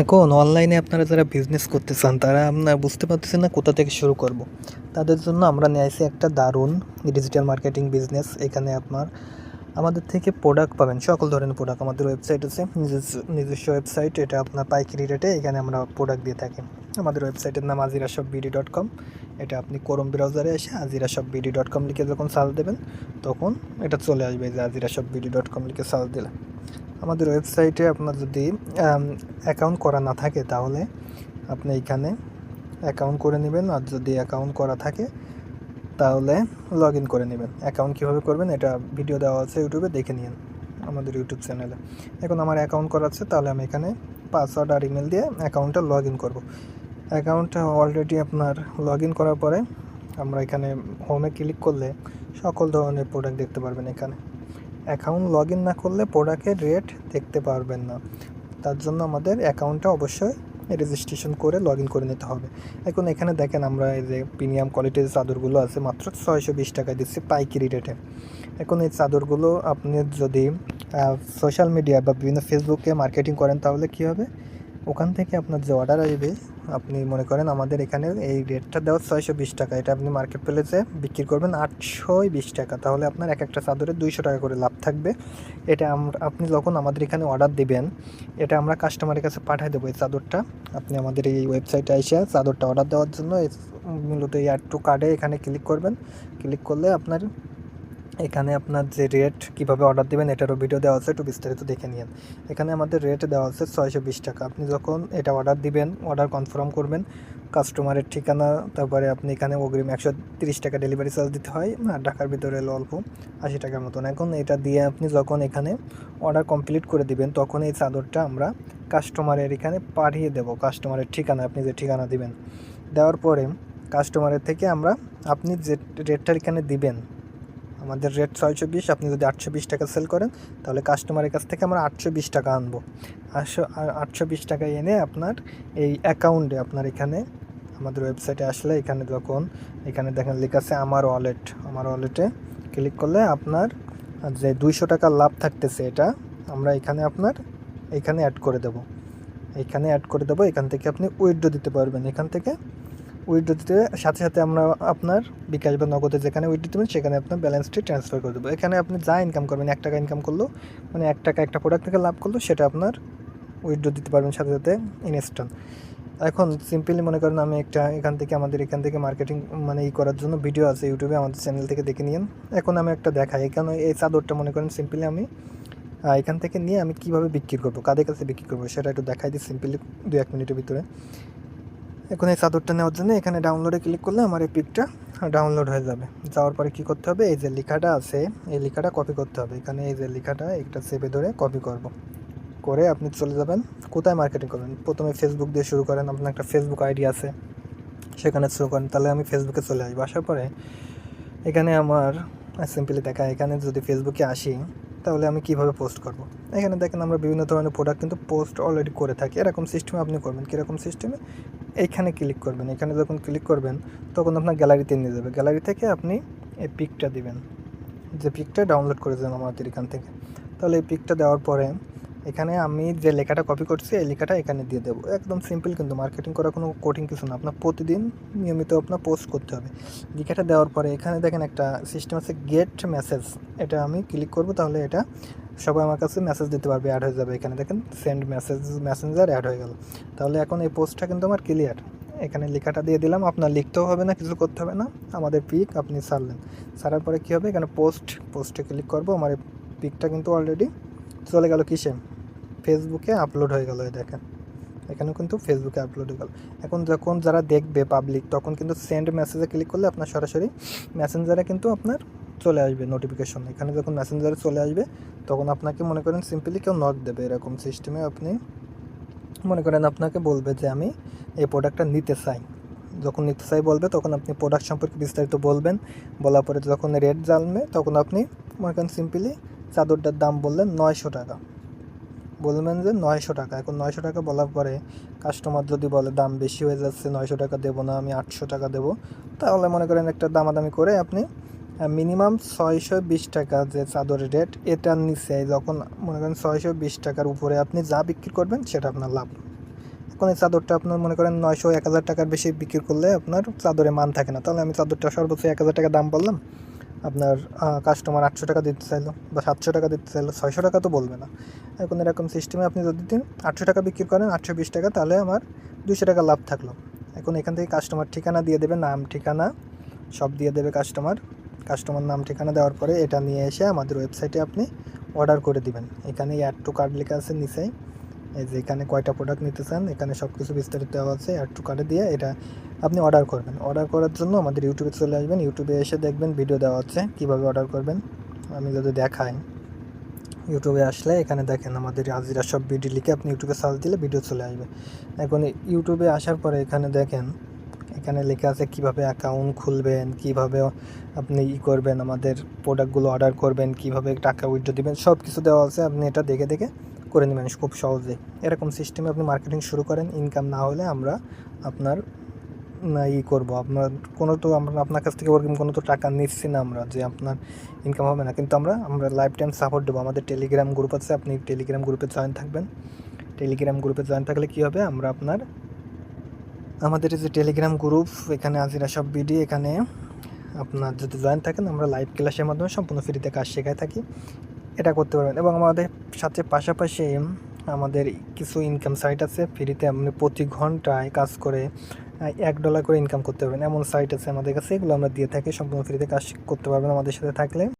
এখন অনলাইনে আপনারা যারা বিজনেস করতে চান, তারা আপনারা বুঝতে পারতেছেন না কোথা থেকে শুরু করব। তাদের জন্য আমরা নিয়ে আসি একটা দারুণ ডিজিটাল মার্কেটিং বিজনেস এখানে আপনার আমাদের থেকে প্রোডাক্ট পাবেন। সকল ধরনের প্রোডাক্ট আমাদের ওয়েবসাইট আছে। নিজস্ব ওয়েবসাইট এটা আপনার পাইকারি রেটে এখানে আমরা প্রোডাক্ট দিয়ে থাকি। আমাদের ওয়েবসাইটের নাম Ajira shop BD dot com এটা আপনি ক্রোম ব্রাউজারে এসে Ajira shop BD dot com লিখে যখন সার্চ দেবেন, তখন এটা চলে আসবে যে Ajira shop BD dot com লিখে সার্চ দিলে। আমাদের ওয়েবসাইটে আপনার যদি অ্যাকাউন্ট করা না থাকে তাহলে আপনি এখানে অ্যাকাউন্ট করে নেবেন। আর যদি অ্যাকাউন্ট করা থাকে তাহলে লগ ইন করে নেবেন। অ্যাকাউন্ট কীভাবে করবেন এটা ভিডিও দেওয়া আছে ইউটিউবে দেখে নিন আমাদের ইউটিউব চ্যানেলে এখন আমার অ্যাকাউন্ট করা আছে, তাহলে আমি এখানে পাসওয়ার্ড আর ইমেল দিয়ে অ্যাকাউন্টটা লগ ইন করব। অ্যাকাউন্টটা অলরেডি আপনার লগ ইন করার পরে আমরা এখানে হোমে ক্লিক করলে সকল ধরনের প্রোডাক্ট দেখতে পারবেন এখানে। অ্যাকাউন্ট লগ ইন না করলে প্রোডাক্টের রেট দেখতে পারবেন না। তার জন্য আমাদের অ্যাকাউন্টটা অবশ্যই রেজিস্ট্রেশন করে লগ ইন করে নিতে হবে। এখন এখানে দেখেন আমরা এই যে প্রিমিয়াম কোয়ালিটির চাদরগুলো আছে, মাত্র ছয়শো বিশ টাকায় দিচ্ছি পাইকারি রেটে এখন এই চাদরগুলো আপনি যদি সোশ্যাল মিডিয়া বা বিভিন্ন ফেসবুকে মার্কেটিং করেন, তাহলে কী হবে? ওখান থেকে আপনার যে অর্ডার আসবে, আপনি মনে করেন আমাদের এখানে এই রেটটা দেওয়া ছয়শো বিশ টাকা। এটা আপনি মার্কেট প্লেসে বিক্রি করবেন আটশোই বিশ টাকা। তাহলে আপনার এক একটা চাদরে দুইশো টাকা করে লাভ থাকবে। এটা আমরা আপনি যখন আমাদের এখানে অর্ডার দিবেন, এটা আমরা কাস্টমারের কাছে পাঠিয়ে দেবো এই চাদরটা। আপনি আমাদের এই ওয়েবসাইটে এসে চাদরটা অর্ডার দেওয়ার জন্য মূলত এই অ্যাড টু কার্ডে এখানে ক্লিক করবেন। ক্লিক করলে আপনার এখানে আপনার যে রেট কীভাবে অর্ডার দেবেন, এটারও ভিডিও দেওয়া আছে, একটু বিস্তারিত দেখে নিন এখানে আমাদের রেট দেওয়া আছে ছয়শো বিশ টাকা। আপনি যখন এটা অর্ডার দিবেন অর্ডার কনফার্ম করবেন কাস্টমারের ঠিকানা, তারপরে আপনি এখানে অগ্রিম একশো টাকা ডেলিভারি চার্জ দিতে হয়, আর ঢাকার ভিতরে অল্প আশি টাকার মতন। এখন এটা দিয়ে আপনি যখন এখানে অর্ডার কমপ্লিট করে দিবেন, তখন এই চাদরটা আমরা কাস্টমারের এখানে পাঠিয়ে দেবো। কাস্টমারের ঠিকানা, আপনি যে ঠিকানা দিবেন। দেওয়ার পরে কাস্টমারের থেকে আমরা, আপনি যে রেটটা এখানে দিবেন আমাদের রেট ছয়শো বিশ, আপনি যদি আটশো বিশ টাকা সেল করেন, তাহলে কাস্টমারের কাছ থেকে আমরা আটশো বিশ টাকা আনব। আটশো আটশো বিশ টাকা এনে আপনার এই অ্যাকাউন্টে আপনার এখানে আমাদের ওয়েবসাইটে আসলে এখানে যখন, এখানে দেখেন লেখা আছে আমার ওয়ালেট আমার ওয়ালেটে ক্লিক করলে আপনার যে দুইশো টাকা লাভ থাকতেছে এটা, আমরা এখানে আপনার, এখানে অ্যাড করে দেব। এখানে অ্যাড করে দেবো, এখান থেকে আপনি উইথড্র দিতে পারবেন। এখান থেকে উইথড্র দিতে সাথে সাথে আমরা আপনার বিকাশ বা নগদে যেখানে উইথড্র দেবেন, সেখানে আপনার ব্যালেন্সটি ট্রান্সফার করে দেবো। এখানে আপনি যা ইনকাম করবেন, এক টাকা ইনকাম করল মানে এক টাকা একটা প্রোডাক্ট থেকে লাভ করল, সেটা আপনার উইথড্র দিতে পারবেন সাথে সাথে ইনস্ট্যান্ট এখন সিম্পলি মনে করেন আমি একটা এখান থেকে, আমাদের এখান থেকে মার্কেটিং মানে ই করার জন্য ভিডিও আছে ইউটিউবে আমাদের চ্যানেল থেকে দেখে নিন এখন আমি একটা দেখাই, এখানে এই চাদরটা মনে করেন সিম্পলি আমি এখান থেকে নিয়ে আমি কীভাবে বিক্রি করব, কাদের কাছে বিক্রি করব, সেটা একটু দেখাই দিই সিম্পলি দু এক মিনিটের ভিতরে। এখন এই চাদরটা নেওয়ার জন্য এখানে ডাউনলোডে ক্লিক করলে আমার এই পিকটা ডাউনলোড হয়ে যাবে। যাওয়ার পরে কী করতে হবে? এই যে লেখাটা আছে, এই লেখাটা কপি করতে হবে। এখানে এই যে লেখাটা, একটা সেপে ধরে কপি করব। করে আপনি চলে যাবেন। কোথায় মার্কেটিং করবেন? প্রথমে ফেসবুক দিয়ে শুরু করেন। আপনার একটা ফেসবুক আইডি আছে, সেখানে শুরু করেন। তাহলে আমি ফেসবুকে চলে আসব। আসার পরে এখানে আমার সিম্পলি দেখা। এখানে যদি ফেসবুকে আসি, তাহলে আমি কীভাবে পোস্ট করব। এখানে দেখেন আমরা বিভিন্ন ধরনের প্রোডাক্ট কিন্তু পোস্ট অলরেডি করে থাকি। এরকম সিস্টেমে আপনি করবেন। কীরকম সিস্টেমে এইখানে ক্লিক করবেন। এখানে যখন ক্লিক করবেন, তখন আপনার গ্যালারিতে নিয়ে যাবে। গ্যালারি থেকে আপনি এই পিকটা দিবেন। যে পিকটা ডাউনলোড করে দেবেন আমাদের এখান থেকে। তাহলে এই পিকটা দেওয়ার পরে এখানে আমি যে লেখাটা কপি করছি, এই লেখাটা এখানে দিয়ে দেবো। একদম সিম্পল কিন্তু মার্কেটিং করা কোনো কঠিন কিছু না। আপনার প্রতিদিন নিয়মিত আপনার পোস্ট করতে হবে। লেখাটা দেওয়ার পরে এখানে দেখেন একটা সিস্টেম আছে গেট মেসেজ এটা আমি ক্লিক করব, তাহলে এটা সবাই আমার কাছে মেসেজ দিতে পারবে অ্যাড হয়ে যাবে। এখানে দেখেন সেন্ড মেসেজ মেসেঞ্জার অ্যাড হয়ে গেল। তাহলে এখন এই পোস্টটা কিন্তু আমার ক্লিয়ার এখানে লেখাটা দিয়ে দিলাম। আপনার লিখতেও হবে না, কিছু করতে হবে না। আমাদের পিক আপনি সারলেন সারার পরে কী হবে? এখানে পোস্ট পোস্টে ক্লিক করব। আমার পিকটা কিন্তু অলরেডি চলে গেল কিসে? ফেসবুকে আপলোড হয়ে গেল দেখেন। এখানে কিন্তু ফেসবুকে আপলোড হয়ে গেল। এখন যখন যারা দেখবে পাবলিক তখন কিন্তু সেন্ড মেসেজে ক্লিক করলে আপনার সরাসরি মেসেঞ্জারে কিন্তু আপনার চলে আসবে নোটিফিকেশন এখানে যখন মেসেঞ্জারে চলে আসবে, তখন আপনাকে মনে করেন সিম্পলি কেউ নক দেবে। এরকম সিস্টেমে আপনি মনে করেন আপনাকে বলবে যে, আমি এই প্রোডাক্টটা নিতে চাই। যখন নিতে চাই বলবে, তখন আপনি প্রোডাক্ট সম্পর্কে বিস্তারিত বলবেন। বলার পরে যখন রেট জানবে, তখন আপনি মনে করেন সিম্পলি চাদরটার দাম বললেন নয়শো টাকা। বলবেন যে নয়শো টাকা। এখন নয়শো টাকা বলার পরে কাস্টমার যদি বলে দাম বেশি হয়ে যাচ্ছে, নয়শো টাকা দেবো না, আমি আটশো টাকা দেবো, তাহলে মনে করেন একটা দামাদামি করে আপনি মিনিমাম ছয়শো বিশ টাকা যে চাদরের রেট এটার নিচে যখন মনে করেন ছয়শো বিশ টাকার উপরে আপনি যা বিক্রি করবেন, সেটা আপনার লাভ। এখন এই চাদরটা আপনার মনে করেন নয়শো, এক হাজার টাকার বেশি বিক্রি করলে আপনার চাদরে মান থাকে না। তাহলে আমি চাদরটা সর্বোচ্চ এক হাজার টাকা দাম বললাম আপনার কাস্টমার আটশো টাকা দিতে চাইলো বা সাতশো টাকা দিতে চাইলো, ছয়শো টাকা তো বলবে না। এখন এরকম সিস্টেমে আপনি যদি দিন, আটশো টাকা বিক্রি করেন, আটশো বিশ টাকা, তাহলে আমার দুশো টাকা লাভ থাকল। এখন এখান থেকে কাস্টমার ঠিকানা দিয়ে দেবে, নাম ঠিকানা, সব দিয়ে দেবে কাস্টমার কাস্টমার নাম ঠিকানা দেওয়ার পরে এটা নিয়ে এসে আমাদের ওয়েবসাইটে আপনি অর্ডার করে দিবেন। এখানে অ্যাড টু কার্ড লেখা আছে নিচেই। এই যে এখানে কয়টা প্রোডাক্ট নিতে চান এখানে সব কিছু বিস্তারিত দেওয়া আছে। অ্যাড টু কার্ডে দিয়ে এটা আপনি অর্ডার করবেন। অর্ডার করার জন্য আমাদের ইউটিউবে চলে আসবেন। ইউটিউবে এসে দেখবেন ভিডিও দেওয়া আছে, কীভাবে অর্ডার করবেন। আমি যদি দেখাই ইউটিউবে আসলে এখানে দেখেন আমাদের আজিরা সব ভিডিও লিখে আপনি ইউটিউবে সার্চ দিলে ভিডিও চলে আসবে। এখন ইউটিউবে আসার পরে এখানে দেখেন, এখানে লেখা আছে কীভাবে অ্যাকাউন্ট খুলবেন, কীভাবে আপনি ই করবেন, আমাদের প্রোডাক্টগুলো অর্ডার করবেন, কীভাবে টাকা উইথড্র দিবেন সব কিছু দেওয়া আছে। আপনি এটা দেখে দেখে করে নেবেন খুব সহজে এরকম সিস্টেমে আপনি মার্কেটিং শুরু করেন ইনকাম না হলে আমরা আপনার ই করব। আপনার কোনো তো আমরা আপনার কাছ থেকে ওরকম কোনো তো টাকা নিচ্ছি না আমরা যে আপনার ইনকাম হবে না। কিন্তু আমরা আমরা লাইফ টাইম সাপোর্ট দেবো। আমাদের টেলিগ্রাম গ্রুপ আছে, আপনি টেলিগ্রাম গ্রুপে জয়েন থাকবেন। টেলিগ্রাম গ্রুপে জয়েন থাকলে কী হবে? আমরা আপনার, আমাদের যে টেলিগ্রাম গ্রুপ এখানে আজিরা সব বিডি এখানে আপনার যদি জয়েন থাকেন, আমরা লাইভ ক্লাসের মাধ্যমে সম্পূর্ণ ফ্রিতে কাজ শেখায় থাকি। এটা করতে পারবেন। এবং আমাদের সাথে পাশাপাশি আমাদের কিছু ইনকাম সাইট আছে। ফ্রিতে আপনি প্রতি ঘন্টায় কাজ করে এক ডলার করে ইনকাম করতে পারবেন। এমন সাইট আছে আমাদের কাছে, এগুলো আমরা দিয়ে থাকি। সম্পূর্ণ ফ্রিতে কাজ করতে পারবেন আমাদের সাথে থাকলে।